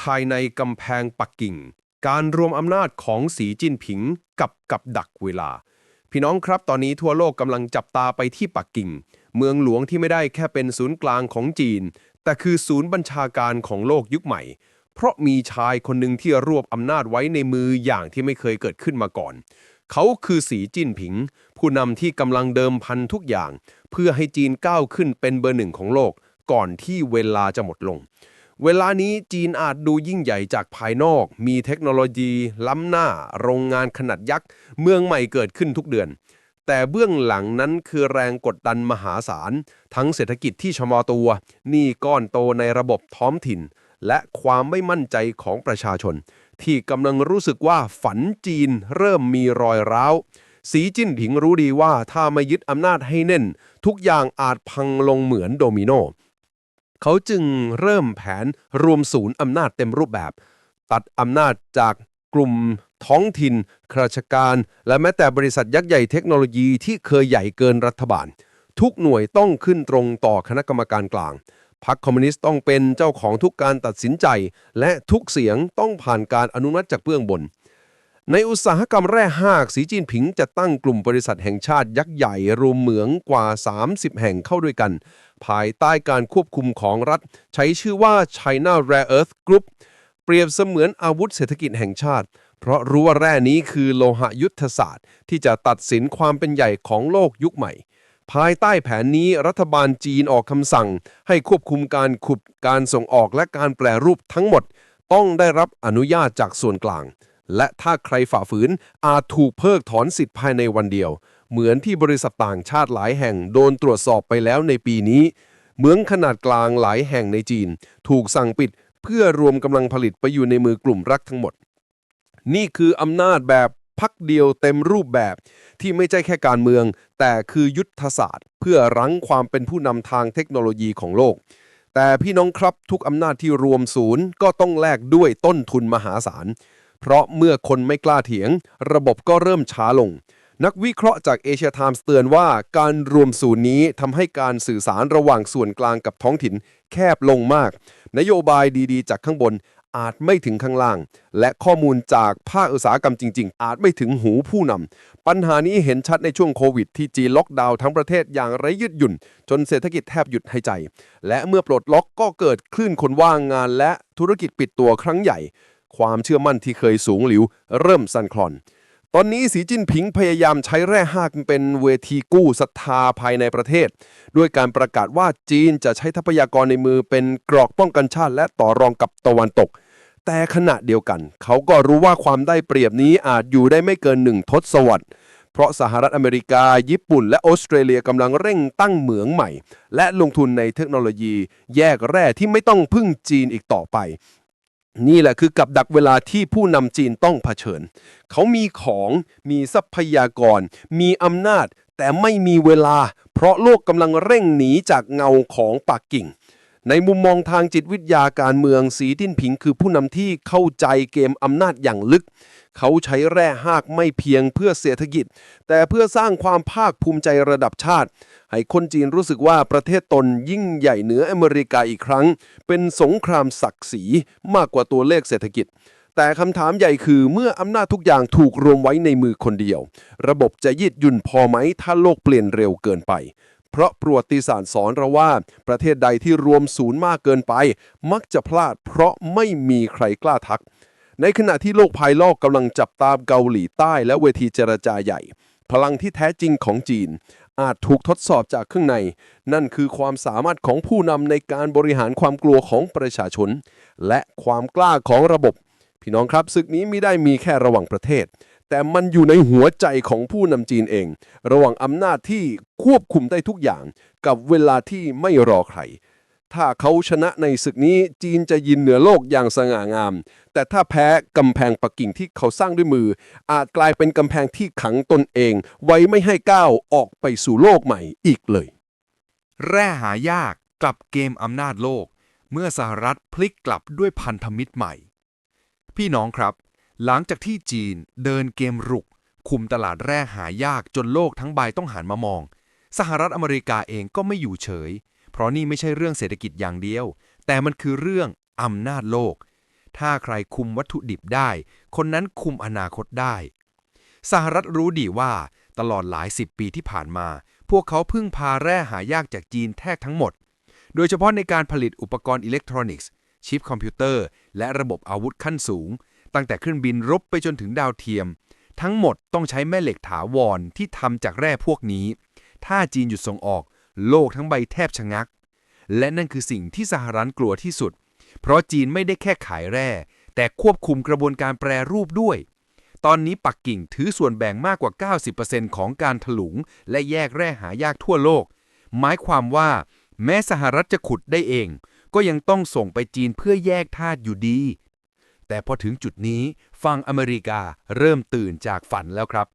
ภายในกำแพงปักกิ่ง การรวมอำนาจของสีจิ้นผิงกับกับดักเวลา พี่น้องครับตอนนี้ทั่วโลกกำลังจับตาไปที่ปักกิ่ง เมืองหลวงที่ไม่ได้แค่เป็นศูนย์กลางของจีน แต่คือศูนย์บัญชาการของโลกยุคใหม่ เพราะมีชายคนหนึ่งที่รวบอำนาจไว้ในมืออย่างที่ไม่เคยเกิดขึ้นมาก่อน เขาคือสีจิ้นผิง ผู้นำที่กำลังเดิมพันทุกอย่าง เพื่อให้จีนก้าวขึ้นเป็นเบอร์หนึ่งของโลกก่อนที่เวลาจะหมดลง เวลานี้จีนอาจดูยิ่งใหญ่จากภายนอก มีเทคโนโลยี ล้ำหน้า โรงงานขนาดยักษ์ เมืองใหม่เกิดขึ้นทุกเดือน แต่เบื้องหลังนั้นคือแรงกดดันมหาศาล ทั้งเศรษฐกิจที่ชะมอตัวหนี้ก้อนโตในระบบท้องถิ่น และความไม่มั่นใจของประชาชน ที่กำลังรู้สึกว่าฝันจีนเริ่มมีรอยร้าวสีจิ้นผิงรู้ดีว่าถ้าไม่ยึดอำนาจให้แน่น ทุกอย่างอาจพังลงเหมือนโดมิโน เขาจึงเริ่มแผนรวมศูนย์อำนาจเต็มรูปแบบ ตัดอำนาจจากกลุ่มท้องถิ่นข้าราชการ และแม้แต่บริษัทยักษ์ใหญ่เทคโนโลยีที่เคยใหญ่เกินรัฐบาล ทุกหน่วยต้องขึ้นตรงต่อคณะกรรมการกลางพรรคคอมมิวนิสต์ต้องเป็นเจ้าของทุกการตัดสินใจ และทุกเสียงต้องผ่านการอนุมัติจากเบื้องบน ในอุตสาหกรรมแร่หากสีจิ้นผิงจะตั้งกลุ่มบริษัทแห่งชาติยักษ์ใหญ่ รวมเหมืองกว่า 30 แห่งเข้าด้วยกัน ภายใต้การควบคุมของรัฐ ใช้ชื่อว่า China Rare Earth Group เปรียบเสมือนอาวุธเศรษฐกิจแห่งชาติ เพราะรู้ว่าแร่นี้คือโลหะยุทธศาสตร์ ที่จะตัดสินความเป็นใหญ่ของโลกยุคใหม่ ภายใต้แผนนี้รัฐบาลจีนออกคำสั่ง ให้ควบคุมการขุดการส่งออกและการแปรรูปทั้งหมด ต้องได้รับอนุญาตจากส่วนกลาง และถ้าใครฝ่าฝืนอาจถูกเพิกถอนสิทธิ์ภายในวันเดียว เหมือนที่บริษัทต่างชาติหลายแห่งโดนตรวจสอบไปแล้วในปีนี้เหมืองขนาดกลางหลายแห่งในจีน ถูกสั่งปิดเพื่อรวมกำลังผลิตไปอยู่ในมือกลุ่มรักทั้งหมด นี่คืออำนาจแบบพักเดียวเต็มรูปแบบที่ไม่ใช่แค่การเมือง แต่คือยุทธศาสตร์ เพื่อรั้งความเป็นผู้นำทางเทคโนโลยีของโลก แต่พี่น้องครับทุกอำนาจที่รวมศูนย์ก็ต้องแลกด้วยต้นทุนมหาศาล เพราะเมื่อคนไม่กล้าเถียง ระบบก็เริ่มช้าลง นักวิเคราะห์จากเอเชียไทมส์เตือนว่าการรวมศูนย์นี้ทำให้การสื่อสารระหว่างส่วนกลางกับท้องถิ่นแคบลงมาก นโยบายดีๆ จากข้างบนอาจไม่ถึงข้างล่าง และข้อมูลจากภาคอุตสาหกรรมจริง ๆ อาจไม่ถึงหูผู้นำ ปัญหานี้เห็นชัดในช่วงโควิด ที่จีล็อกดาวน์ทั้งประเทศอย่างไร้ยืดหยุ่น จนเศรษฐกิจแทบหยุดหายใจ และเมื่อปลดล็อกก็เกิดคลื่นคนว่างงานและธุรกิจปิดตัวครั้งใหญ่ ความเชื่อมั่นที่เคยสูงหลิว เริ่มสั่นคลอน ตอนนี้สีจิ้นผิงพยายามใช้แร่ห้ากเป็นเวทีกู้ศรัทธาภายในประเทศ ด้วยการประกาศว่าจีนจะใช้ทรัพยากรในมือเป็นกรอกป้องกันชาติ และต่อรองกับตะวันตก แต่ขณะเดียวกัน เขาก็รู้ว่าความได้เปรียบนี้อาจอยู่ได้ไม่เกินหนึ่งทศวรรษเพราะสหรัฐอเมริกา ญี่ปุ่น และออสเตรเลียกำลังเร่งตั้งเหมืองใหม่ และลงทุนในเทคโนโลยี แยกแร่ที่ไม่ต้องพึ่งจีนอีกต่อไป นี่แหละคือกับดักเวลาที่ผู้นำจีนต้องเผชิญ เขามีของมีทรัพยากร มีอำนาจ แต่ไม่มีเวลา เพราะโลกกำลังเร่งหนีจากเงาของปักกิ่ง ในมุมมองทางจิตวิทยาการเมืองสีดิ้นผิงคือผู้นำที่เข้าใจเกมอำนาจอย่างลึก เขาใช้แร่หากไม่เพียงเพื่อเศรษฐกิจ แต่เพื่อสร้างความภาคภูมิใจระดับชาติ ให้คนจีนรู้สึกว่าประเทศตนยิ่งใหญ่เหนืออเมริกาอีกครั้ง เป็นสงครามศักดิ์ศรีมากกว่าตัวเลขเศรษฐกิจแต่คำถามใหญ่คือเมื่ออำนาจทุกอย่างถูกรวมไว้ในมือคนเดียว ระบบจะยืดหยุ่นพอไหมถ้าโลกเปลี่ยนเร็วเกินไป เพราะประวัติศาสตร์สอนเราว่า ประเทศใดที่รวมศูนย์มากเกินไป มักจะพลาดเพราะไม่มีใครกล้าทัก ในขณะที่โลกภายนอกกำลังจับตามเกาหลีใต้และเวทีเจรจาใหญ่ พลังที่แท้จริงของจีน อาจถูกทดสอบจากข้างใน นั่นคือความสามารถของผู้นำในการบริหารความกลัวของประชาชน และความกล้าของระบบ พี่น้องครับศึกนี้ไม่ได้มีแค่ระหว่างประเทศ แต่มันอยู่ในหัวใจของผู้นำจีนเอง ระหว่างอำนาจที่ควบคุมได้ทุกอย่าง กับเวลาที่ไม่รอใคร ถ้าเขาชนะในศึกนี้จีนจะยินเหนือโลกอย่างสง่างาม แต่ถ้าแพ้กำแพงปักกิ่งที่เขาสร้างด้วยมือ อาจกลายเป็นกำแพงที่ขังตนเอง ไว้ไม่ให้ก้าวออกไปสู่โลกใหม่อีกเลย แร่หายากกลับเกมอำนาจโลก เมื่อสหรัฐพลิกกลับด้วยพันธมิตรใหม่ พี่น้องครับ หลังจากที่จีนเดินเกมรุก คุมตลาดแร่หายากจนโลกทั้งใบต้องหันมามอง สหรัฐอเมริกาเองก็ไม่อยู่เฉย เพราะนี่ไม่ใช่เรื่องเศรษฐกิจอย่างเดียว แต่มันคือเรื่องอำนาจโลก ถ้าใครคุมวัตถุดิบได้ คนนั้นคุมอนาคตได้ สหรัฐรู้ดีว่า ตลอดหลายสิบปีที่ผ่านมา พวกเขาพึ่งพาแร่หายากจากจีนแทบทั้งหมด โดยเฉพาะในการผลิตอุปกรณ์อิเล็กทรอนิกส์ ชิปคอมพิวเตอร์ และระบบอาวุธขั้นสูง ตั้งแต่เครื่องบินรบไปจนถึงดาวเทียม ทั้งหมดต้องใช้แม่เหล็กถาวรที่ทำจากแร่พวกนี้ ถ้าจีนหยุดส่งออก โลกทั้งใบแทบชะงัก และนั่นคือสิ่งที่สหรัฐกลัวที่สุด เพราะจีนไม่ได้แค่ขายแร่ แต่ควบคุมกระบวนการแปรรูปด้วย ตอนนี้ปักกิ่งถือส่วนแบ่งมากกว่า 90%ของการถลุง และแยกแร่หายากทั่วโลก หมายความว่า แม้สหรัฐจะขุดได้เอง ก็ยังต้องส่งไปจีนเพื่อแยกธาตุอยู่ดี แต่พอถึงจุดนี้ฝั่งอเมริกาเริ่มตื่นจากฝันแล้วครับ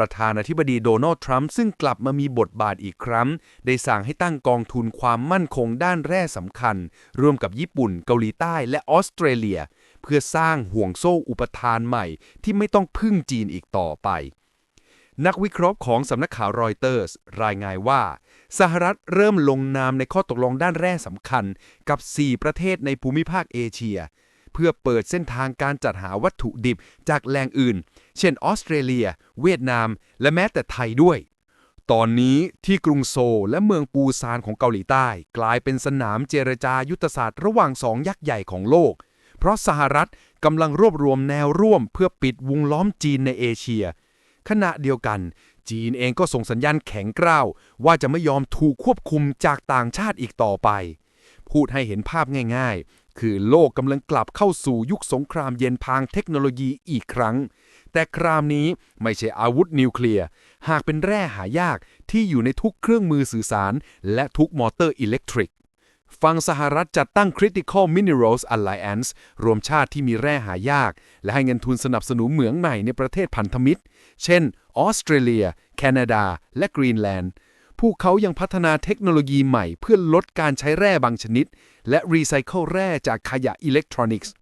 ประธานาธิบดีโดนัลด์ทรัมป์ซึ่งกลับมามีบทบาทอีกครั้ง ได้สั่งให้ตั้งกองทุนความมั่นคงด้านแร่สำคัญ ร่วมกับญี่ปุ่น เกาหลีใต้และออสเตรเลีย เพื่อสร้างห่วงโซ่อุปทานใหม่ ที่ไม่ต้องพึ่งจีนอีกต่อไป นักวิเคราะห์ของสำนักข่าวรอยเตอร์สรายงานว่า สหรัฐเริ่มลงนามในข้อตกลงด้านแร่สำคัญ กับ 4 ประเทศในภูมิภาคเอเชีย เพื่อเปิดเส้นทางการจัดหาวัตถุดิบจากแหล่งอื่น เช่นออสเตรเลีย เวียดนาม และแม้แต่ไทยด้วย ตอนนี้ที่กรุงโซลและเมืองปูซานของเกาหลีใต้ กลายเป็นสนามเจรจายุทธศาสตร์ระหว่างสองยักษ์ใหญ่ของโลก เพราะสหรัฐกำลังรวบรวมแนวร่วมเพื่อปิดวงล้อมจีนในเอเชีย ขณะเดียวกันจีนเองก็ส่งสัญญาณแข็งกร้าว ว่าจะไม่ยอมถูกควบคุมจากต่างชาติอีกต่อไป พูดให้เห็นภาพง่าย คือโลกกำลังกลับเข้าสู่ยุคสงครามเย็นพางเทคโนโลยีอีกครั้ง แต่คราวนี้ไม่ใช่อาวุธนิวเคลียร์ หากเป็นแร่หายากที่อยู่ในทุกเครื่องมือสื่อสาร และทุกมอเตอร์อิเล็กทริกฝั่งสหรัฐจัดตั้ง Critical Minerals Alliance รวมชาติที่มีแร่หายาก และให้เงินทุนสนับสนุนเหมืองใหม่ในประเทศพันธมิตร เช่น ออสเตรเลีย แคนาดา และกรีนแลนด์ พวกเขายังพัฒนาเทคโนโลยีใหม่เพื่อลดการใช้แร่บางชนิด และรีไซเคิลแร่จากขยะอิเล็กทรอนิกส์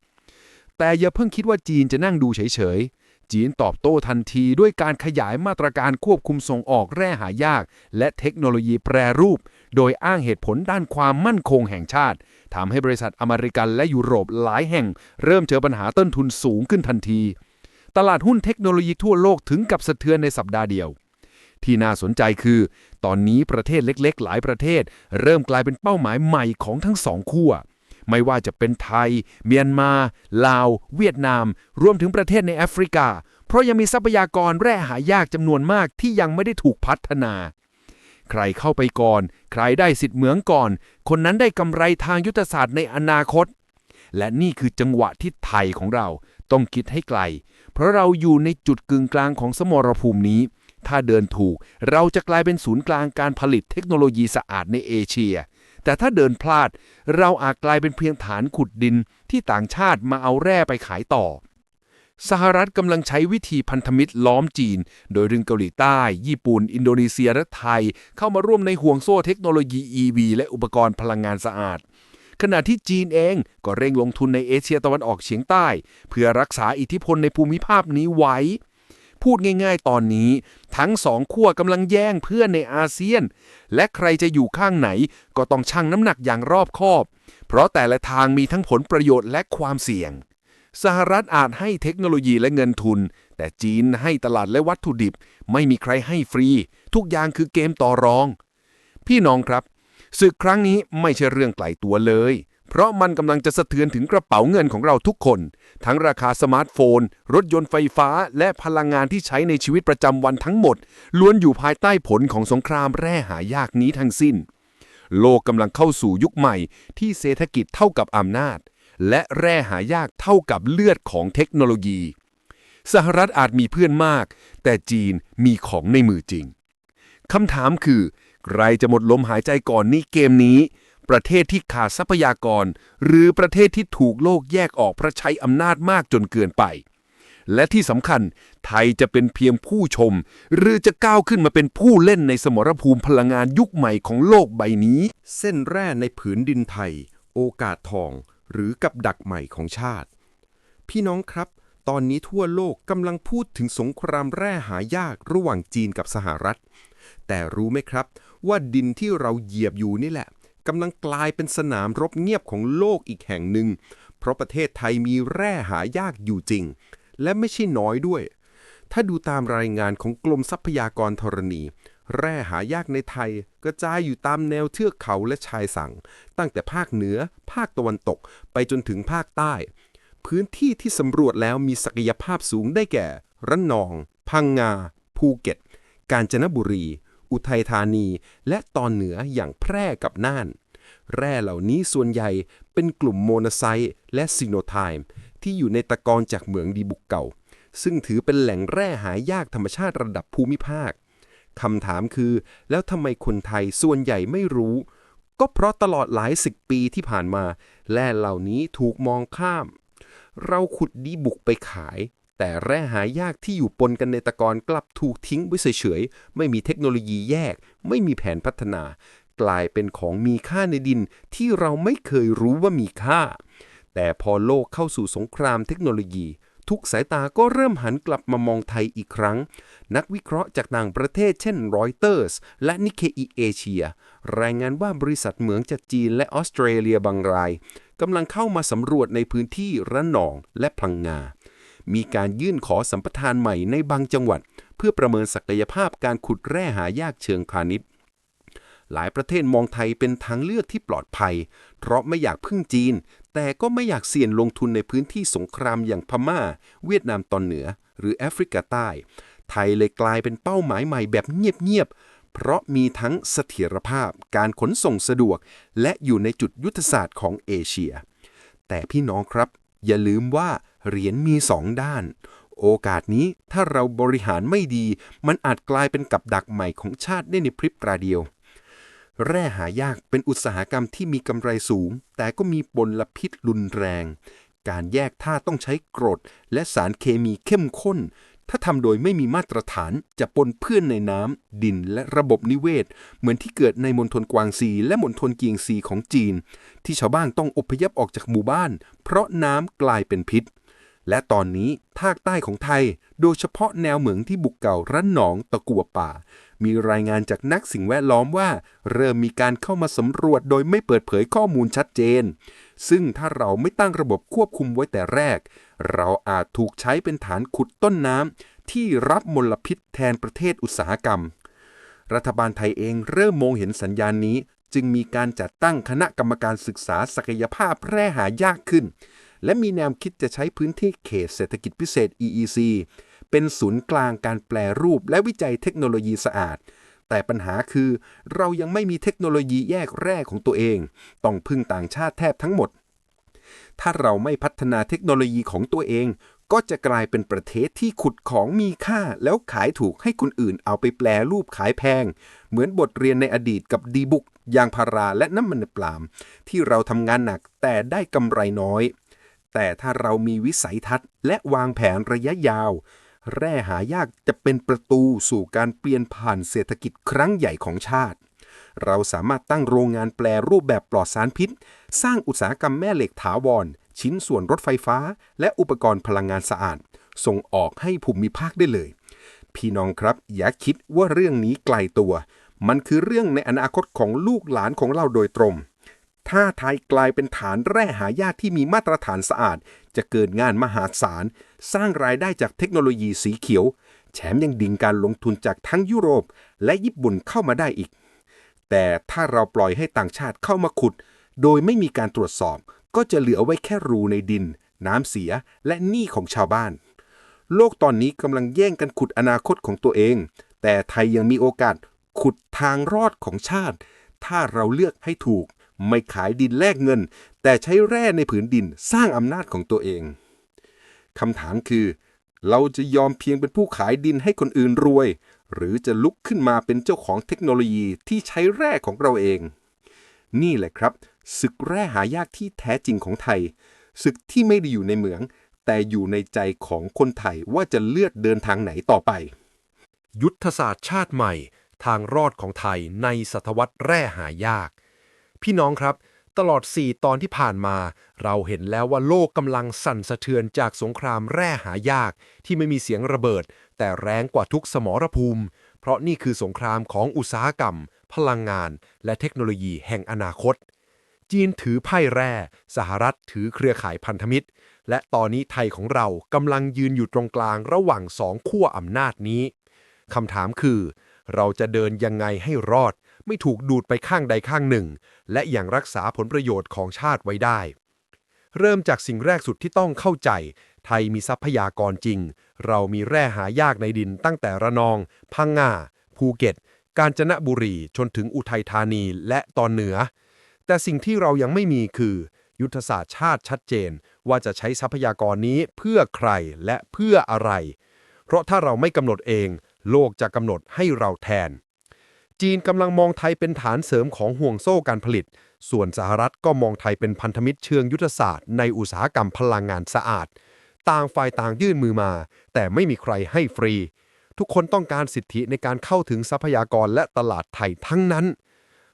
แต่อย่าเพิ่งคิดว่าจีนจะนั่งดูเฉยๆ จีนตอบโต้ทันทีด้วยการขยายมาตรการควบคุมส่งออกแร่หายาก และเทคโนโลยีแปรรูป โดยอ้างเหตุผลด้านความมั่นคงแห่งชาติทำให้บริษัทอเมริกันและยุโรปหลายแห่ง เริ่มเจอปัญหาต้นทุนสูงขึ้นทันที ตลาดหุ้นเทคโนโลยีทั่วโลกถึงกับสะเทือนในสัปดาห์เดียวที่น่าสนใจคือ ตอนนี้ประเทศเล็กๆ หลายประเทศ เริ่มกลายเป็นเป้าหมายใหม่ของทั้งสองขั้วไม่ว่าจะเป็นไทย เมียนมา ลาว เวียดนาม รวมถึงประเทศในแอฟริกา เพราะยังมีทรัพยากรแร่หายากจำนวนมากที่ยังไม่ได้ถูกพัฒนา ใครเข้าไปก่อน ใครได้สิทธิ์เหมืองก่อน คนนั้นได้กำไรทางยุทธศาสตร์ในอนาคต และนี่คือจังหวะที่ไทยของเราต้องคิดให้ไกล เพราะเราอยู่ในจุดกึ่งกลางของสมรภูมินี้ ถ้าเดินถูก เราจะกลายเป็นศูนย์กลางการผลิตเทคโนโลยีสะอาดในเอเชีย แต่ถ้าเดินพลาด เราอาจกลายเป็นเพียงฐานขุดดินที่ต่างชาติมาเอาแร่ไปขายต่อ สหรัฐกำลังใช้วิธีพันธมิตรล้อมจีน โดยดึงเกาหลีใต้ ญี่ปุ่น อินโดนีเซียและไทย เข้ามาร่วมในห่วงโซ่เทคโนโลยี EV และอุปกรณ์พลังงานสะอาดขณะที่จีนเองก็เร่งลงทุนในเอเชียตะวันออกเฉียงใต้ เพื่อรักษาอิทธิพลในภูมิภาคนี้ไว้ พูดง่ายๆ ตอนนี้ ทั้งสองขั้วกำลังแย่งเพื่อนในอาเซียน และใครจะอยู่ข้างไหนก็ต้องชั่งน้ำหนักอย่างรอบคอบ เพราะแต่ละทางมีทั้งผลประโยชน์และความเสี่ยง สหรัฐอาจให้เทคโนโลยีและเงินทุน แต่จีนให้ตลาดและวัตถุดิบ ไม่มีใครให้ฟรี ทุกอย่างคือเกมต่อรอง พี่น้องครับศึกครั้งนี้ไม่ใช่เรื่องไกลตัวเลย เพราะมันกำลังจะสะเทือนถึงกระเป๋าเงินของเราทุกคน ทั้งราคาสมาร์ทโฟน รถยนต์ไฟฟ้า และพลังงานที่ใช้ในชีวิตประจำวันทั้งหมด ล้วนอยู่ภายใต้ผลของสงครามแร่หายากนี้ทั้งสิ้น โลกกำลังเข้าสู่ยุคใหม่ ที่เศรษฐกิจเท่ากับอำนาจ และแร่หายากเท่ากับเลือดของเทคโนโลยี สหรัฐอาจมีเพื่อนมาก แต่จีนมีของในมือจริงคำถามคือ ใครจะหมดลมหายใจก่อนนี้เกมนี้ ประเทศที่ขาดทรัพยากร หรือประเทศที่ถูกโลกแยกออกเพราะใช้อำนาจมากจนเกินไป และที่สำคัญ ไทยจะเป็นเพียงผู้ชม หรือจะก้าวขึ้นมาเป็นผู้เล่นในสมรภูมิพลังงานยุคใหม่ของโลกใบนี้ เส้นแร่ในผืนดินไทย โอกาสทอง หรือกับดักใหม่ของชาติ พี่น้องครับตอนนี้ทั่วโลกกำลังพูดถึงสงครามแร่หายากระหว่างจีนกับสหรัฐ แต่รู้ไหมครับ ว่าดินที่เราเหยียบอยู่นี่แหละ กำลังกลายเป็นสนามรบเงียบของโลกอีกแห่งหนึ่ง เพราะประเทศไทยมีแร่หายากอยู่จริง และไม่ใช่น้อยด้วย ถ้าดูตามรายงานของกรมทรัพยากรธรณี แร่หายากในไทยกระจายอยู่ตามแนวเทือกเขาและชายสั่ง ตั้งแต่ภาคเหนือ ภาคตะวันตก ไปจนถึงภาคใต้ พื้นที่ที่สำรวจแล้วมีศักยภาพสูงได้แก่ ระนอง พังงา ภูเก็ต กาญจนบุรี อุทัยธานี และตอนเหนืออย่างแพร่กับน่าน แร่เหล่านี้ส่วนใหญ่เป็นกลุ่มโมนไซต์และซิโนไทม์ที่อยู่ในตะกอนจากเหมืองดีบุกเก่า ซึ่งถือเป็นแหล่งแร่หายากธรรมชาติระดับภูมิภาคคำถามคือ แล้วทำไมคนไทยส่วนใหญ่ไม่รู้ ก็เพราะตลอดหลายสิบปีที่ผ่านมา แร่เหล่านี้ถูกมองข้าม เราขุดดีบุกไปขาย แต่แร่หายากที่อยู่ปนกันในตะกอนกลับถูกทิ้งไว้เฉยๆ ไม่มีเทคโนโลยีแยก ไม่มีแผนพัฒนา กลายเป็นของมีค่าในดินที่เราไม่เคยรู้ว่ามีค่า แต่พอโลกเข้าสู่สงครามเทคโนโลยี ทุกสายตาก็เริ่มหันกลับมามองไทยอีกครั้ง นักวิเคราะห์จากต่างประเทศเช่นรอยเตอร์สและนิเคอีเอเชียรายงานว่าบริษัทเหมืองจากจีนและออสเตรเลียบางรายกำลังเข้ามาสำรวจในพื้นที่ระนองและพลังงา มีการยื่นขอสัมปทานใหม่ในบางจังหวัด เพื่อประเมินศักยภาพการขุดแร่หายากเชิงพาณิชย์ หลายประเทศมองไทยเป็นทางเลือกที่ปลอดภัย เพราะไม่อยากพึ่งจีน แต่ก็ไม่อยากเสี่ยงลงทุนในพื้นที่สงครามอย่างพม่า เวียดนามตอนเหนือ หรือแอฟริกาใต้ ไทยเลยกลายเป็นเป้าหมายใหม่แบบเงียบๆเพราะมีทั้งเสถียรภาพ การขนส่งสะดวก และอยู่ในจุดยุทธศาสตร์ของเอเชีย แต่พี่น้องครับ อย่าลืมว่า เหรียญมีสองด้าน โอกาสนี้ถ้าเราบริหารไม่ดี มันอาจกลายเป็นกับดักใหม่ของชาติได้ในพริบตาเดียว แร่หายากเป็นอุตสาหกรรมที่มีกำไรสูง แต่ก็มีปลพิษรุนแรง การแยกท่าต้องใช้กรด และสารเคมีเข้มข้น ถ้าทำโดยไม่มีมาตรฐานจะปนเพื่อนในน้ำดินและระบบนิเวศ เหมือนที่เกิดในมณฑลกวางซี และมณฑลเกียงซีของจีน ที่ชาวบ้านต้องอพยพออกจากหมู่บ้าน เพราะน้ำกลายเป็นพิษ และตอนนี้ภาคใต้ของไทย โดยเฉพาะแนวเหมืองที่บุกเก่าระหนองตะกัวป่า มีรายงานจากนักสิ่งแวดล้อมว่า เริ่มมีการเข้ามาสำรวจโดยไม่เปิดเผยข้อมูลชัดเจน ซึ่งถ้าเราไม่ตั้งระบบควบคุมไว้แต่แรก เราอาจถูกใช้เป็นฐานขุดต้นน้ำที่รับมลพิษแทนประเทศอุตสาหกรรม รัฐบาลไทยเองเริ่มมองเห็นสัญญาณนี้ จึงมีการจัดตั้งคณะกรรมการศึกษาศักยภาพแร่หายากขึ้น และมีแนวคิดจะใช้พื้นที่เขตเศรษฐกิจพิเศษ EEC เป็นศูนย์กลางการแปลรูปและวิจัยเทคโนโลยีสะอาด แต่ปัญหาคือเรายังไม่มีเทคโนโลยีแยกแร่ของตัวเอง ต้องพึ่งต่างชาติแทบทั้งหมด ถ้าเราไม่พัฒนาเทคโนโลยีของตัวเอง ก็จะกลายเป็นประเทศที่ขุดของมีค่าแล้วขายถูกให้คนอื่นเอาไปแปลรูปขายแพง เหมือนบทเรียนในอดีตกับดีบุกยางพาราและน้ำมันปล์มที่เราทำงานหนักแต่ได้กำไรน้อย แต่ถ้าเรามีวิสัยทัศน์และวางแผนระยะยาว แร่หายากจะเป็นประตูสู่การเปลี่ยนผ่านเศรษฐกิจครั้งใหญ่ของชาติ เราสามารถตั้งโรงงานแปลรูปแบบปลอดสารพิษ สร้างอุตสาหกรรมแม่เหล็กถาวร ชิ้นส่วนรถไฟฟ้า และอุปกรณ์พลังงานสะอาด ส่งออกให้ภูมิภาคได้เลย พี่น้องครับ อย่าคิดว่าเรื่องนี้ไกลตัว มันคือเรื่องในอนาคตของลูกหลานของเราโดยตรง ถ้าไทยกลายเป็นฐานแร่หายากที่มีมาตรฐานสะอาด จะเกิดงานมหาศาล สร้างรายได้จากเทคโนโลยีสีเขียว แถมยังดึงการลงทุนจากทั้งยุโรปและญี่ปุ่นเข้ามาได้อีก แต่ถ้าเราปล่อยให้ต่างชาติเข้ามาขุด โดยไม่มีการตรวจสอบ ก็จะเหลือไว้แค่รูในดิน น้ำเสียและหนี้ของชาวบ้าน โลกตอนนี้กำลังแย่งกันขุดอนาคตของตัวเอง แต่ไทยยังมีโอกาสขุดทางรอดของชาติ ถ้าเราเลือกให้ถูก ไม่ขายดินแลกเงิน แต่ใช้แร่ในผืนดินสร้างอำนาจของตัวเองคำถามคือ เราจะยอมเพียงเป็นผู้ขายดินให้คนอื่นรวย หรือจะลุกขึ้นมาเป็นเจ้าของเทคโนโลยีที่ใช้แร่ของเราเอง นี่แหละครับศึกแร่หายากที่แท้จริงของไทยศึกที่ไม่ได้อยู่ในเหมือง แต่อยู่ในใจของคนไทยว่าจะเลือกเดินทางไหนต่อไป ยุทธศาสตร์ชาติใหม่ ทางรอดของไทยในศตวรรษแร่หายาก พี่น้องครับ ตลอด 4 ตอนที่ผ่านมา เราเห็นแล้วว่าโลกกำลังสั่นสะเทือนจากสงครามแร่หายาก ที่ไม่มีเสียงระเบิด แต่แรงกว่าทุกสมรภูมิ เพราะนี่คือสงครามของอุตสาหกรรม พลังงาน และเทคโนโลยีแห่งอนาคต จีนถือไพ่แร่ สหรัฐถือเครือข่ายพันธมิตร และตอนนี้ไทยของเรากำลังยืนอยู่ตรงกลางระหว่างสองขั้วอำนาจนี้คำถามคือ เราจะเดินยังไงให้รอด ไม่ถูกดูดไปข้างใดข้างหนึ่ง และอย่างรักษาผลประโยชน์ของชาติไว้ได้ เริ่มจากสิ่งแรกสุดที่ต้องเข้าใจ ไทยมีทรัพยากรจริง เรามีแร่หายากในดินตั้งแต่ระนอง พังงา ภูเก็ต กาญจนบุรี จนถึงอุทัยธานีและตอนเหนือ แต่สิ่งที่เรายังไม่มีคือ ยุทธศาสตร์ชาติชัดเจน ว่าจะใช้ทรัพยากรนี้เพื่อใครและเพื่ออะไร เพราะถ้าเราไม่กำหนดเอง โลกจะกำหนดให้เราแทน จีนกำลังมองไทยเป็นฐานเสริมของห่วงโซ่การผลิต ส่วนสหรัฐก็มองไทยเป็นพันธมิตรเชิงยุทธศาสตร์ในอุตสาหกรรมพลังงานสะอาด ต่างฝ่ายต่างยื่นมือมา แต่ไม่มีใครให้ฟรี ทุกคนต้องการสิทธิในการเข้าถึงทรัพยากรและตลาดไทยทั้งนั้น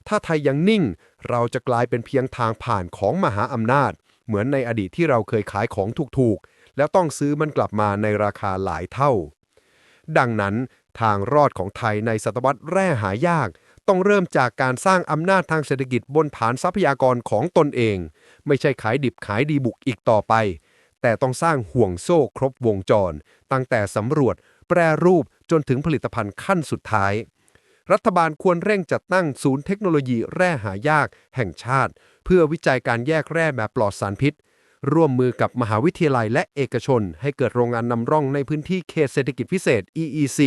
ถ้าไทยยังนิ่ง เราจะกลายเป็นเพียงทางผ่านของมหาอำนาจ เหมือนในอดีตที่เราเคยขายของถูกๆ แล้วต้องซื้อมันกลับมาในราคาหลายเท่าดังนั้น ทางรอดของไทยในศตวรรษแร่หายาก ต้องเริ่มจากการสร้างอำนาจทางเศรษฐกิจบนฐานทรัพยากรของตนเอง ไม่ใช่ขายดิบขายดีบุกอีกต่อไป แต่ต้องสร้างห่วงโซ่ครบวงจร ตั้งแต่สำรวจ แปรรูปจนถึงผลิตภัณฑ์ขั้นสุดท้าย รัฐบาลควรเร่งจัดตั้งศูนย์เทคโนโลยีแร่หายาก แห่งชาติ เพื่อวิจัยการแยกแร่แบบปลอดสารพิษ ร่วมมือกับมหาวิทยาลัยและเอกชน ให้เกิดโรงงานนำร่องในพื้นที่เขตเศรษฐกิจพิเศษ EEC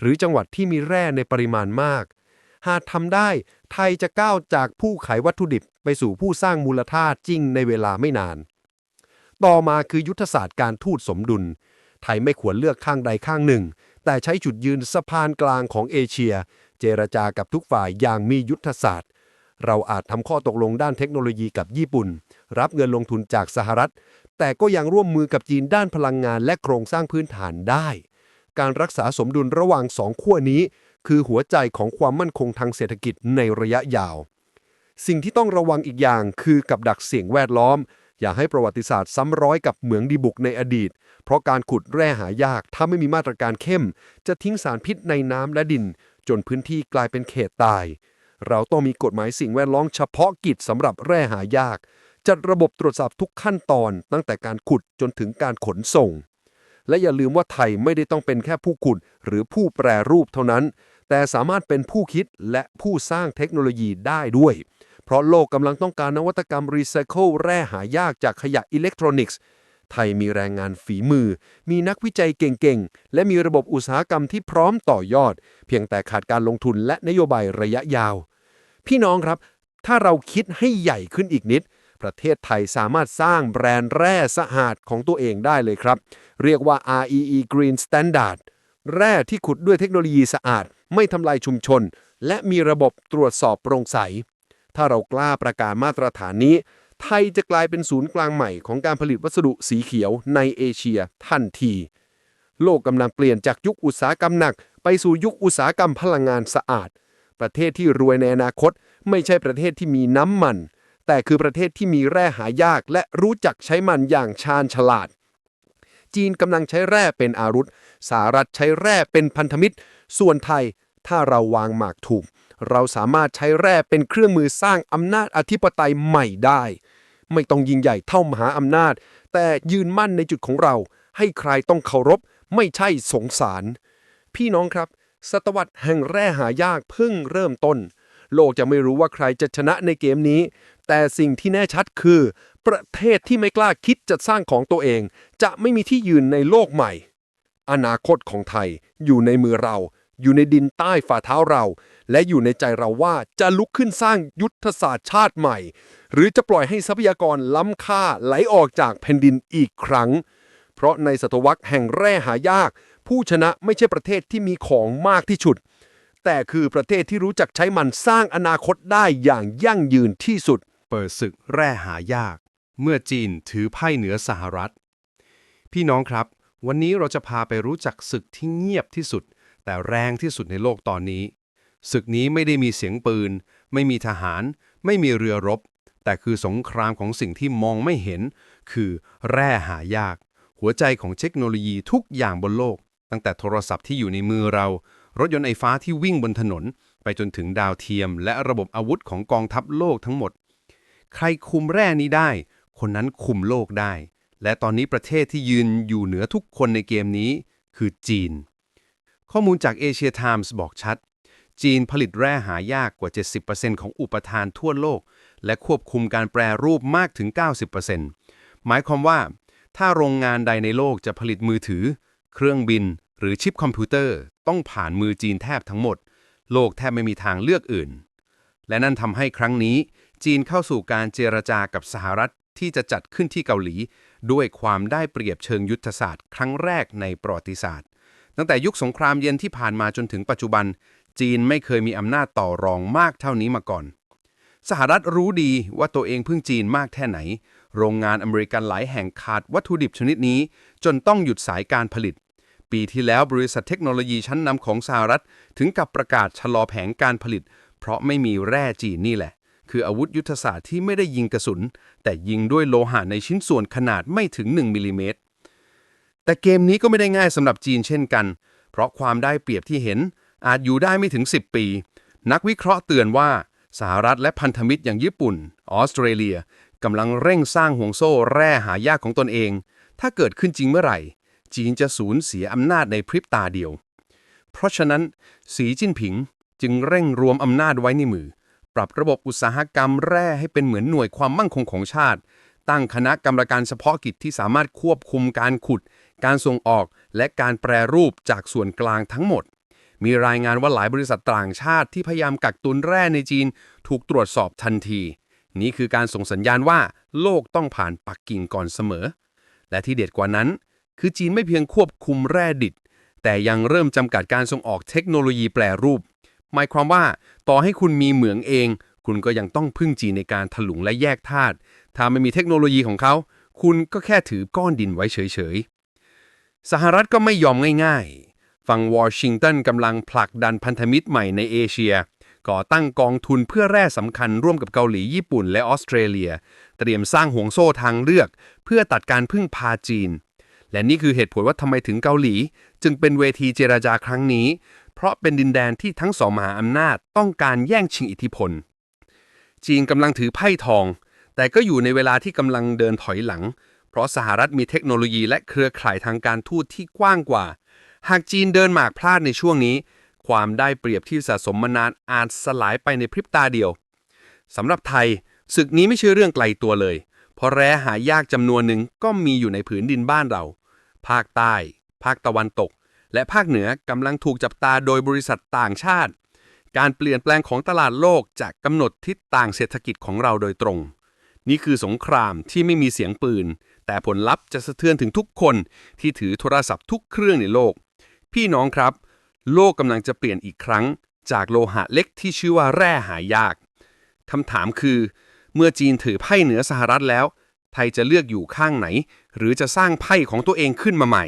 หรือจังหวัดที่มีแร่ในปริมาณมาก หากทำได้ไทยจะก้าวจากผู้ขายวัตถุดิบไปสู่ผู้สร้างมูลค่าจริงในเวลาไม่นาน ต่อมาคือยุทธศาสตร์การทูตสมดุล ไทยไม่ควรเลือกข้างใดข้างหนึ่ง แต่ใช้จุดยืนสะพานกลางของเอเชีย เจรจากับทุกฝ่ายอย่างมียุทธศาสตร์ เราอาจทำข้อตกลงด้านเทคโนโลยีกับญี่ปุ่น รับเงินลงทุนจากสหรัฐ แต่ก็ยังร่วมมือกับจีนด้านพลังงานและโครงสร้างพื้นฐานได้ การรักษาสมดุลระหว่างสองขั้วนี้ คือหัวใจของความมั่นคงทางเศรษฐกิจในระยะยาว สิ่งที่ต้องระวังอีกอย่างคือกับดักเสี่ยงแวดล้อม อย่าให้ประวัติศาสตร์ซ้ำร้อยกับเหมืองดีบุกในอดีต เพราะการขุดแร่หายากถ้าไม่มีมาตรการเข้ม จะทิ้งสารพิษในน้ำและดิน จนพื้นที่กลายเป็นเขตตาย เราต้องมีกฎหมายสิ่งแวดล้อมเฉพาะกิจสำหรับแร่หายาก จัดระบบตรวจสอบทุกขั้นตอนตั้งแต่การขุดจนถึงการขนส่ง และอย่าลืมว่าไทยไม่ได้ต้องเป็นแค่ผู้ขุด หรือผู้แปรรูปเท่านั้น แต่สามารถเป็นผู้คิดและผู้สร้างเทคโนโลยีได้ด้วย เพราะโลกกำลังต้องการนวัตกรรมรีไซเคิลแร่หายากจากขยะอิเล็กทรอนิกส์ไทยมีแรงงานฝีมือ มีนักวิจัยเก่งๆ และมีระบบอุตสาหกรรมที่พร้อมต่อยอด เพียงแต่ขาดการลงทุนและนโยบายระยะยาว พี่น้องครับ ถ้าเราคิดให้ใหญ่ขึ้นอีกนิด ประเทศไทยสามารถสร้างแบรนด์แร่สะอาดของตัวเองได้เลยครับ เรียกว่า REE Green Standard แร่ที่ขุดด้วยเทคโนโลยีสะอาด ไม่ทำลายชุมชน และมีระบบตรวจสอบโปร่งใส ถ้าเรากล้าประกาศมาตรฐานนี้ ไทยจะกลายเป็นศูนย์กลางใหม่ของการผลิตวัสดุสีเขียวในเอเชียทันที โลกกำลังเปลี่ยนจากยุคอุตสาหกรรมหนัก ไปสู่ยุคอุตสาหกรรมพลังงานสะอาด ประเทศที่รวยในอนาคต ไม่ใช่ประเทศที่มีน้ำมัน แต่คือประเทศที่มีแร่หายากและรู้จักใช้มันอย่างชาญฉลาด จีนกำลังใช้แร่เป็นอาวุธสหรัฐใช้แร่เป็นพันธมิตร ส่วนไทยถ้าเราวางหมากถูก เราสามารถใช้แร่เป็นเครื่องมือสร้างอำนาจอธิปไตยใหม่ได้ ไม่ต้องยิ่งใหญ่เท่ามหาอำนาจ แต่ยืนมั่นในจุดของเรา ให้ใครต้องเคารพ ไม่ใช่สงสาร พี่น้องครับ ศตวรรษแห่งแร่หายากเพิ่งเริ่มต้น โลกจะไม่รู้ว่าใครจะชนะในเกมนี้ แต่สิ่งที่แน่ชัดคือ ประเทศที่ไม่กล้าคิดจะสร้างของตัวเอง จะไม่มีที่ยืนในโลกใหม่ อนาคตของไทยอยู่ในมือเรา อยู่ในดินใต้ฝ่าเท้าเรา และอยู่ในใจเราว่าจะลุกขึ้นสร้างยุทธศาสตร์ชาติใหม่ หรือจะปล่อยให้ทรัพยากรล้ำค่าไหลออกจากแผ่นดินอีกครั้ง เพราะในศตวรรษแห่งแร่หายาก ผู้ชนะไม่ใช่ประเทศที่มีของมากที่สุด แต่คือประเทศที่รู้จักใช้มันสร้างอนาคตได้อย่างยั่งยืนที่สุด เปิดศึกแร่หายาก เมื่อจีนถือไพ่เหนือสหรัฐ พี่น้องครับ วันนี้เราจะพาไปรู้จักศึกที่เงียบที่สุด แต่แรงที่สุดในโลกตอนนี้ศึกนี้ไม่ได้มีเสียงปืน ไม่มีทหาร ไม่มีเรือรบ แต่คือสงครามของสิ่งที่มองไม่เห็น คือแร่หายาก หัวใจของเทคโนโลยีทุกอย่างบนโลก ตั้งแต่โทรศัพท์ที่อยู่ในมือเรา รถยนต์ไฟฟ้าที่วิ่งบนถนน ไปจนถึงดาวเทียม และระบบอาวุธของกองทัพโลกทั้งหมด ใครคุมแร่นี้ได้ คนนั้นคุมโลกได้ และตอนนี้ประเทศที่ยืนอยู่เหนือทุกคนในเกมนี้ คือจีน ข้อมูลจาก Asia Times บอกชัด จีนผลิตแร่หายากกว่า 70%ของอุปทานทั่วโลก และควบคุมการแปรรูปมากถึง 90%หมายความว่า ถ้าโรงงานใดในโลกจะผลิตมือถือ เครื่องบิน หรือชิปคอมพิวเตอร์ต้องผ่านมือจีนแทบทั้งหมด โลกแทบไม่มีทางเลือกอื่น และนั่นทำให้ครั้งนี้ จีนเข้าสู่การเจรจากับสหรัฐที่จะจัดขึ้นที่เกาหลี ด้วยความได้เปรียบเชิงยุทธศาสตร์ ครั้งแรกในประวัติศาสตร์ ตั้งแต่ยุคสงครามเย็นที่ผ่านมาจนถึงปัจจุบัน จีนไม่เคยมีอำนาจต่อรองมากเท่านี้มาก่อน สหรัฐรู้ดีว่าตัวเองพึ่งจีนมากแค่ไหน โรงงานอเมริกันหลายแห่งขาดวัตถุดิบชนิดนี้ จนต้องหยุดสายการผลิต ปีที่แล้วบริษัทเทคโนโลยีชั้นนำของสหรัฐ ถึงกับประกาศชะลอแผงการผลิต เพราะไม่มีแร่จีนนี่แหละ คืออาวุธยุทธศาสตร์ที่ไม่ได้ยิงกระสุน แต่ยิงด้วยโลหะในชิ้นส่วนขนาดไม่ถึง 1มิลลิเมตรแต่เกมนี้ก็ไม่ได้ง่ายสำหรับจีนเช่นกัน เพราะความได้เปรียบที่เห็น อาจอยู่ได้ไม่ถึง 10 ปี นักวิเคราะห์เตือนว่าสหรัฐและพันธมิตรอย่างญี่ปุ่น ออสเตรเลียกำลังเร่งสร้างห่วงโซ่แร่หายากของตนเอง ถ้าเกิดขึ้นจริงเมื่อไหร่ จีนจะสูญเสียอำนาจในพริบตาเดียว เพราะฉะนั้นสีจิ้นผิงจึงเร่งรวมอำนาจไว้ในมือ ปรับระบบอุตสาหกรรมแร่ให้เป็นเหมือนหน่วยความมั่นคงของชาติ ตั้งคณะกรรมการเฉพาะกิจที่สามารถควบคุมการขุด การส่งออกและการแปรรูปจากส่วนกลางทั้งหมด มีรายงานว่าหลายบริษัทต่างชาติที่พยายามกักตุนแร่ในจีนถูกตรวจสอบทันที นี่คือการส่งสัญญาณว่าโลกต้องผ่านปักกิ่งก่อนเสมอ และที่เด็ดกว่านั้น คือจีนไม่เพียงควบคุมแร่ดิบแต่ยังเริ่มจำกัดการส่งออกเทคโนโลยีแปรรูป หมายความว่าต่อให้คุณมีเหมืองเอง คุณก็ยังต้องพึ่งจีนในการถลุงและแยกธาตุถ้าไม่มีเทคโนโลยีของเขา คุณก็แค่ถือก้อนดินไว้เฉยๆ สหรัฐก็ไม่ยอมง่ายๆ ฝั่งวอชิงตันกำลังผลักดันพันธมิตรใหม่ในเอเชีย ก่อตั้งกองทุนเพื่อแร่สำคัญร่วมกับเกาหลีญี่ปุ่นและออสเตรเลีย เตรียมสร้างห่วงโซ่ทางเลือก เพื่อตัดการพึ่งพาจีน และนี่คือเหตุผลว่าทำไมถึงเกาหลี จึงเป็นเวทีเจราจาครั้งนี้ เพราะเป็นดินแดนที่ทั้งสองมหาอำนาจต้องการแย่งชิงอิทธิพล จีนกำลังถือไพ่ทอง แต่ก็อยู่ในเวลาที่กำลังเดินถอยหลัง เพราะสหรัฐมีเทคโนโลยีและเครือข่ายทางการทูตที่กว้างกว่า หากจีนเดินหมากพลาดในช่วงนี้ ความได้เปรียบที่สะสมมานานอาจสลายไปในพริบตาเดียวสำหรับไทยศึกนี้ไม่ใช่เรื่องไกลตัวเลย เพราะแร่หายากจำนวนหนึ่งก็มีอยู่ในผืนดินบ้านเรา ภาคใต้ ภาคตะวันตก และภาคเหนือกำลังถูกจับตาโดยบริษัทต่างชาติ การเปลี่ยนแปลงของตลาดโลกจะกำหนดทิศทางเศรษฐกิจของเราโดยตรง นี่คือสงครามที่ไม่มีเสียงปืน แต่ผลลัพธ์จะสะเทือนถึงทุกคนที่ถือโทรศัพท์ทุกเครื่องในโลก พี่น้องครับ โลกกำลังจะเปลี่ยนอีกครั้ง จากโลหะเล็กที่ชื่อว่าแร่หายากคำถามคือ เมื่อจีนถือไพ่เหนือสหรัฐแล้ว ไทยจะเลือกอยู่ข้างไหน หรือจะสร้างไพ่ของตัวเองขึ้นมาใหม่